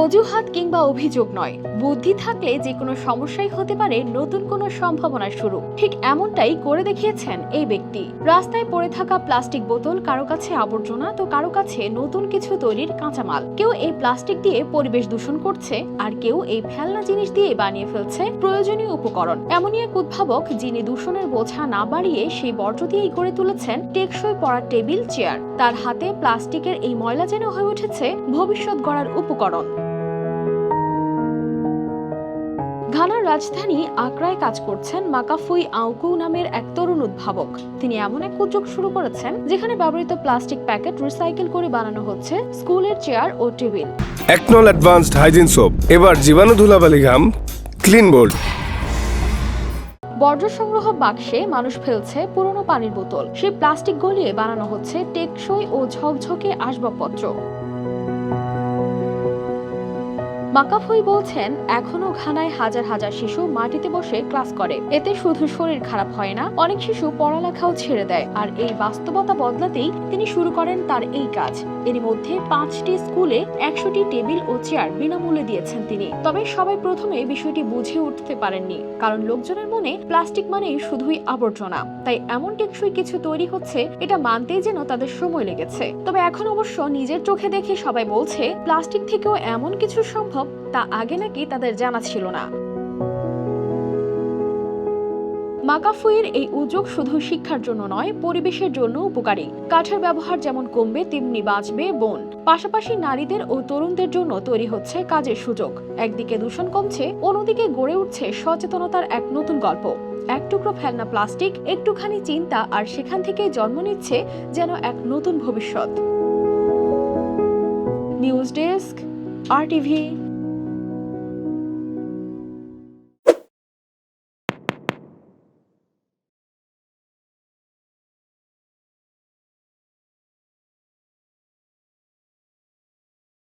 অজুহাত কিংবা অভিযোগ নয়। বুদ্ধি থাকলে যে কোনো সমস্যাই হতে পারে, নতুন কোনো সম্ভাবনার শুরু। ঠিক এমনটাই করে দেখিয়েছেন এই ব্যক্তি। রাস্তায় পড়ে থাকা প্লাস্টিক বোতল, কারও কাছে আবর্জনা, তো কারও কাছে নতুন কিছু তৈরির কাঁচামাল। কেউ এই প্লাস্টিক দিয়ে পরিবেশ দূষণ করছে, আর কেউ এই ফেলনা জিনিস দিয়ে বানিয়ে ফেলছে প্রয়োজনীয় উপকরণ। এমনই এক উদ্ভাবক, যিনি দূষণের বোঝা না বাড়িয়ে সেই বর্জ্য দিয়েই গড়ে তুলেছেন টেকসই পড়া টেবিল, চেয়ার। তার হাতে প্লাস্টিকের এই ময়লা যেন হয়ে উঠেছে, ভবিষ্যৎ গড়ার উপকরণ। ঘানার রাজধানী আকরায় কাজ করছেন মাকাফুই আউকু নামের এক তরুণ উদ্ভাবক। তিনি এমন এক উদ্যোগ শুরু করেছেন যেখানে ব্যবহৃত প্লাস্টিক প্যাকেট রিসাইকেল করে বানানো হচ্ছে স্কুলের চেয়ার ও টেবিল। একনল অ্যাডভান্সড হাইজিন সোপ এবার জীবাণু ধুলাবালি ঘাম ক্লিন বোল্ড বর্জ্য সংগ্রহ বাক্সে মানুষ ফেলছে পুরনো পানির বোতল। সেই প্লাস্টিক গলিয়ে বানানো হচ্ছে টেকসই ও ঝকঝকে আসবাবপত্র। মাকাফুই বলছেন, এখনও ঘানায় হাজার হাজার শিশু মাটিতে বসে ক্লাস করে। এতে শুধু শরীর খারাপ হয় না, অনেক শিশু পড়ালেখাও ছেড়ে দেয়। আর এই বাস্তবতা বদলাতেই তিনি শুরু করেন তার এই কাজ। এর মধ্যে পাঁচটি স্কুলে একশোটি টেবিল ও চেয়ার বিনামূল্যে দিয়েছেন তিনি। তবে সবাই প্রথমে বিষয়টি বুঝে উঠতে পারেননি, কারণ লোকজনের মনে প্লাস্টিক মানেই শুধুই আবর্জনা। তাই এমন টেকসই কিছু তৈরি হচ্ছে, এটা মানতেই যেন তাদের সময় লেগেছে। তবে এখন অবশ্য নিজের চোখে দেখে সবাই বলছে, প্লাস্টিক থেকেও এমন কিছু সম্ভব, তা আগে নাকি তাদের জানা ছিল না। মাকাফুইয়ের এই উদ্যোগ শুধু শিক্ষার জন্য নয়, পরিবেশের জন্য উপকারী। কাঠের ব্যবহার যেমন কমবে, তেমনি বাঁচবে বন। পাশাপাশি নারীদের ও তরুণদের জন্য তৈরি হচ্ছে কাজের সুযোগ। একদিকে দূষণ কমছে, অন্যদিকে গড়ে উঠছে সচেতনতার এক নতুন গল্প। এক টুকরো ফেলনা প্লাস্টিক, একটুখানি চিন্তা আর সেখান থেকেই জন্ম নিচ্ছে যেন এক নতুন ভবিষ্যৎ। News desk, R TV.